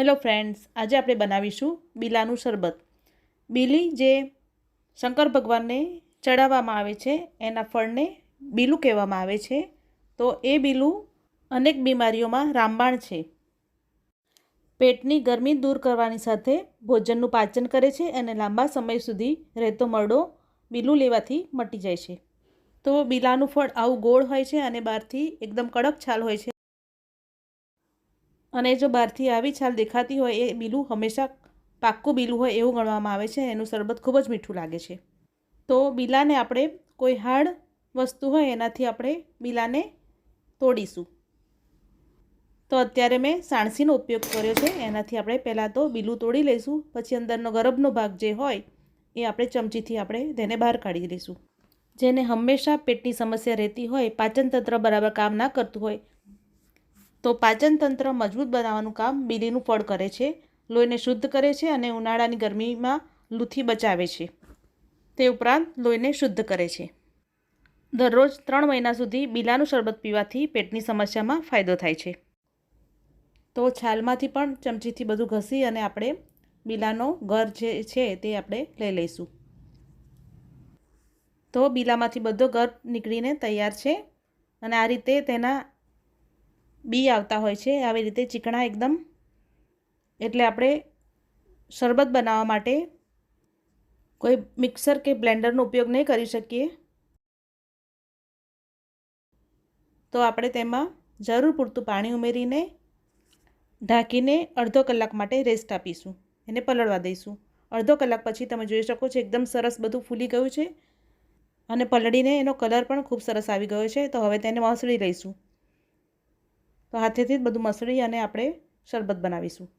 Hello friends, આજે આપણે બનાવીશું બીલાનું શરબત. બીલી જે શંકર ભગવાનને ચડાવવામાં આવે છે, એના ફળને બીલું કહેવામાં આવે છે, તો એ બીલું અનેક બીમારીઓમાં રામબાણ છે. પેટની ગરમી દૂર કરવાની સાથે ભોજનનું પાચન કરે છે અને લાંબા સમય સુધી રહેતો મરડો બીલું લેવાથી મટી જાય છે. તો બીલાનું ફળ આવું ગોળ હોય છે અને બહારથી એકદમ કડક છાલ હોય છે. અને જો બહારથી આવી છાલ દેખાતી હોય એ બીલું હંમેશા પાક્કું બીલું હોય એવું ગણવામાં આવે છે. એનું શરબત ખૂબ જ મીઠું લાગે છે. તો બીલાને આપણે કોઈ હાર્ડ વસ્તુ હોય એનાથી આપણે બીલાને તોડીશું. તો અત્યારે મેં સાણસીનો ઉપયોગ કર્યો છે. એનાથી આપણે પહેલાં તો બીલું તોડી લઈશું. પછી અંદરનો ગરબનો ભાગ જે હોય એ આપણે ચમચીથી આપણે તેને બહાર કાઢી લઈશું. જેને હંમેશા પેટની સમસ્યા રહેતી હોય, પાચનતંત્ર બરાબર કામ ના કરતું હોય તો પાચનતંત્ર મજબૂત બનાવવાનું કામ બીલીનું ફળ કરે છે, લોહીને શુદ્ધ કરે છે અને ઉનાળાની ગરમીમાં લૂથી બચાવે છે. તે ઉપરાંત લોહીને શુદ્ધ કરે છે. દરરોજ ત્રણ મહિના સુધી બીલાનું શરબત પીવાથી પેટની સમસ્યામાં ફાયદો થાય છે. તો છાલમાંથી પણ ચમચીથી બધું ઘસી અને આપણે બીલાનો ઘર જે છે તે આપણે લઈ લઈશું. તો બીલામાંથી બધો ઘર નીકળીને તૈયાર છે અને આ રીતે તેના બી આવતા હોય છે. આવી રીતે ચીકણા એકદમ એટલે આપણે શરબત બનાવવા માટે કોઈ મિક્સર કે બ્લેન્ડરનો ઉપયોગ નહીં કરી શકીએ. તો આપણે તેમાં જરૂર પૂરતું પાણી ઉમેરીને ઢાંકીને અડધો કલાક માટે રેસ્ટ આપીશું. એને પલળવા દઈશું. અડધો કલાક પછી તમે જોઈ શકો છો એકદમ સરસ બધું ફૂલી ગયું છે. અને પલળીને એનો કલર પણ ખૂબ સરસ આવી ગયો છે. તો હવે તેને મસળી લઈશું. તો હાથેથી જ બધું મસળી અને આપણે શરબત બનાવીશું.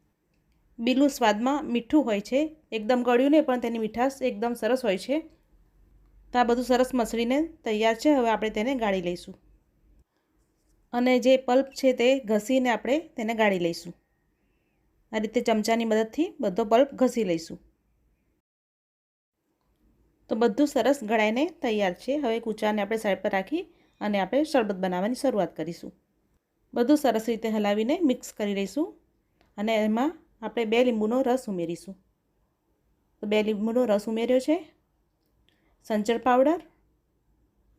બીલું સ્વાદમાં મીઠું હોય છે, એકદમ ગળ્યું નહીં, પણ તેની મીઠાશ એકદમ સરસ હોય છે. તો આ બધું સરસ મસળીને તૈયાર છે, હવે આપણે તેને ગાળી લઈશું. અને જે પલ્પ છે તે ઘસીને આપણે તેને ગાળી લઈશું. આ રીતે ચમચાની મદદથી બધો પલ્પ ઘસી લઈશું. તો બધું સરસ ગળાઈને તૈયાર છે, હવે કૂચાને આપણે સાઈડ પર રાખી અને આપણે શરબત બનાવવાની શરૂઆત કરીશું. બધું સરસ રીતે હલાવીને મિક્સ કરી લઈશું. અને એમાં આપણે બે લીંબુનો રસ ઉમેરીશું. તો બે લીંબુનો રસ ઉમેર્યો છે. સંચર પાવડર,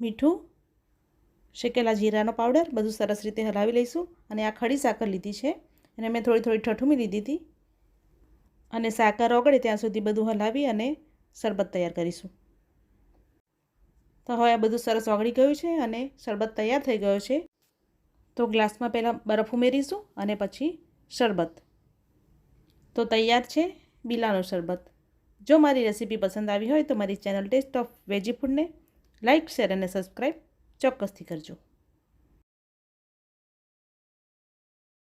મીઠું, શેકેલા જીરાનો પાવડર, બધું સરસ રીતે હલાવી લઈશું. અને આ ખડી સાકર લીધી છે. અને મેં થોડી થોડી ઠઠુમી લીધી હતી. અને સાકર ઓગળે ત્યાં સુધી બધું હલાવી અને શરબત તૈયાર કરીશું. તો હવે આ બધું સરસ ઓગળી ગયું છે અને શરબત તૈયાર થઈ ગયો છે. તો ગ્લાસમાં પહેલાં બરફ ઉમેરીશું અને પછી શરબત. તો તૈયાર છે બીલાનો શરબત. જો મારી રેસીપી પસંદ આવી હોય તો મારી ચેનલ ટેસ્ટ ઓફ વેજી ફૂડને લાઇક શેર અને સબસ્ક્રાઈબ ચોક્કસથી કરજો.